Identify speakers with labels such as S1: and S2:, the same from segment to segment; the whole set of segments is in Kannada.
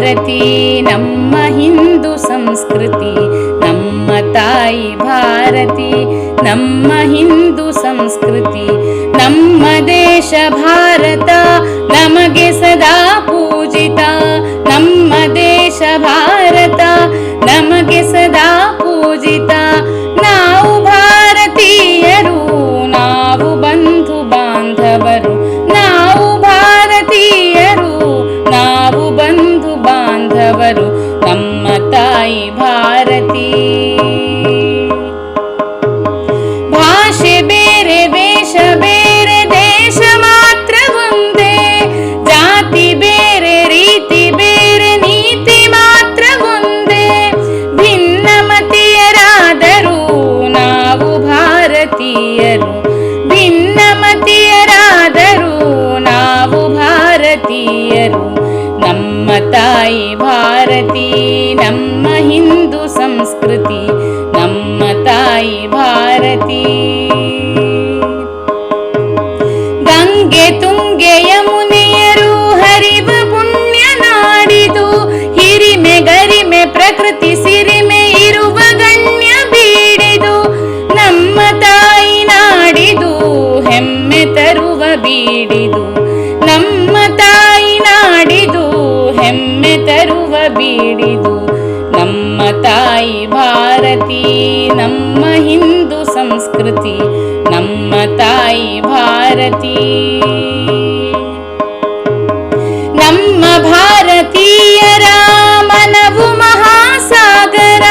S1: ಭಾರತಿ ನಮ್ಮ ಹಿಂದೂ ಸಂಸ್ಕೃತಿ ನಮ್ಮ ತಾಯಿ ಭಾರತಿ ನಮ್ಮ ಹಿಂದೂ ಸಂಸ್ಕೃತಿ ನಮ್ಮ ದೇಶ ಭಾರತ ನಮಗೆ ಸದಾ ಪೂಜಿತ ನಮ್ಮ ದೇಶ ಭಾರತ ನಮಗೆ ಸದಾ ನಮ್ಮ ತಾಯಿ ಭಾರತಿ. ಭಾಷೆ ಬೇರೆ, ವೇಷ ಬೇರೆ, ದೇಶ ಮಾತ್ರ ಒಂದೇ. ಜಾತಿ ಬೇರೆ, ರೀತಿ ಬೇರೆ, ನೀತಿ ಮಾತ್ರ ಒಂದೇ. ಭಿನ್ನಮತೀಯರಾದರೂ ನಾವು ಭಾರತೀಯರು. ಭಿನ್ನ ಮತೀಯರಾದರೂ ನಾವು ಭಾರತೀಯರು. ನಮ್ಮ ತಾಯಿ ಭಾರತಿ ನಮ್ಮ ಹಿಂದೂ ಸಂಸ್ಕೃತಿ, ನಮ್ಮ ತಾಯಿ ಭಾರತಿ. ಗಂಗೆ ತುಂಗೆ ಯಮುನೆಯರು ಹರಿವ ಪುಣ್ಯ ನಾಡಿದು, ಹಿರಿಮೆ ಗರಿಮೆ ಪ್ರಕೃತಿ ಸಿರಿಮೆ ಇರುವ ಗಣ್ಯ ಬೀಡಿದು, ನಮ್ಮ ತಾಯಿ ನಾಡಿದು, ಹೆಮ್ಮೆ ತರುವ ಬೀಡಿದು. ಬೀಡಿದು ನಮ್ಮ ತಾಯಿ ಭಾರತಿ ನಮ್ಮ ಹಿಂದೂ ಸಂಸ್ಕೃತಿ ನಮ್ಮ ತಾಯಿ ಭಾರತಿ ನಮ್ಮ ಭಾರತೀಯರ ಮನವು ಮಹಾಸಾಗರ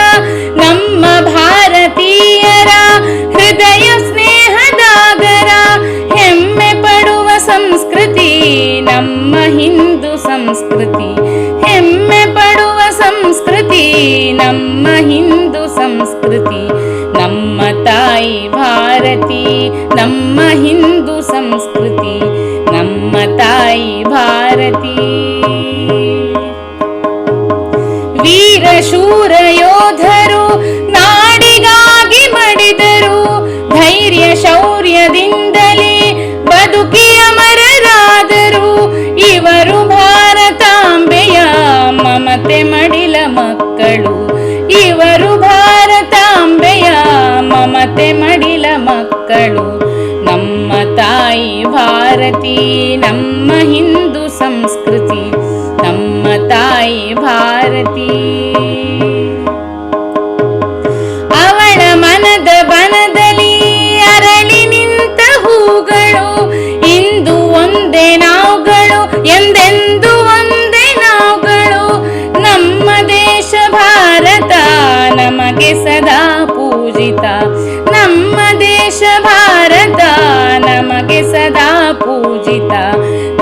S1: ನಮ್ಮ ಭಾರತೀಯರ ಹೃದಯ ಸ್ನೇಹದಾಗರ ಹೆಮ್ಮೆ ಪಡುವ ಸಂಸ್ಕೃತಿ ನಮ್ಮ ಹಿಂದೂ ಸಂಸ್ಕೃತಿ ನಮ್ಮ ಹಿಂದೂ ಸಂಸ್ಕೃತಿ ನಮ್ಮ ತಾಯಿ ಭಾರತಿ ನಮ್ಮ ಹಿಂದೂ ಸಂಸ್ಕೃತಿ ನಮ್ಮ ತಾಯಿ ಭಾರತಿ ಮಮತೆ ಮಡಿಲ ಮಕ್ಕಳು. ನಮ್ಮ ತಾಯಿ ಭಾರತಿ ನಮ್ಮ ಹಿಂದೂ ಸಂಸ್ಕೃತಿ. ನಮ್ಮ ದೇಶ ಭಾರತ ನಮಗೆ ಸದಾ ಪೂಜಿತ.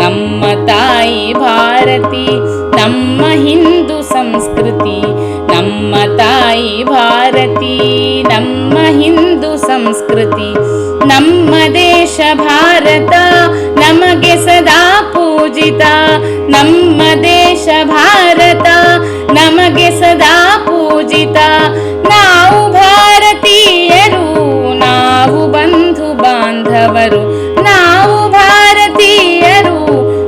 S1: ನಮ್ಮ ತಾಯಿ ಭಾರತಿ, ನಮ್ಮ ಹಿಂದೂ ಸಂಸ್ಕೃತಿ. ನಮ್ಮ ತಾಯಿ ಭಾರತಿ, ನಮ್ಮ ಹಿಂದೂ ಸಂಸ್ಕೃತಿ. ನಮ್ಮ ದೇಶ ಭಾರತ ನಮಗೆ ಸದಾ ಪೂಜಿತ. ನಮ್ಮ ದೇಶ ಬಾಂಧವರು. ನಾವು ಭಾರತೀಯರು,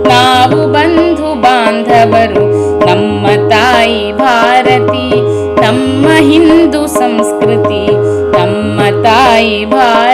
S1: ನಾವು ಬಂಧು ಬಾಂಧವರು. ನಮ್ಮ ತಾಯಿ ಭಾರತಿ, ನಮ್ಮ ಹಿಂದೂ ಸಂಸ್ಕೃತಿ. ನಮ್ಮ ತಾಯಿ ಭಾರತಿ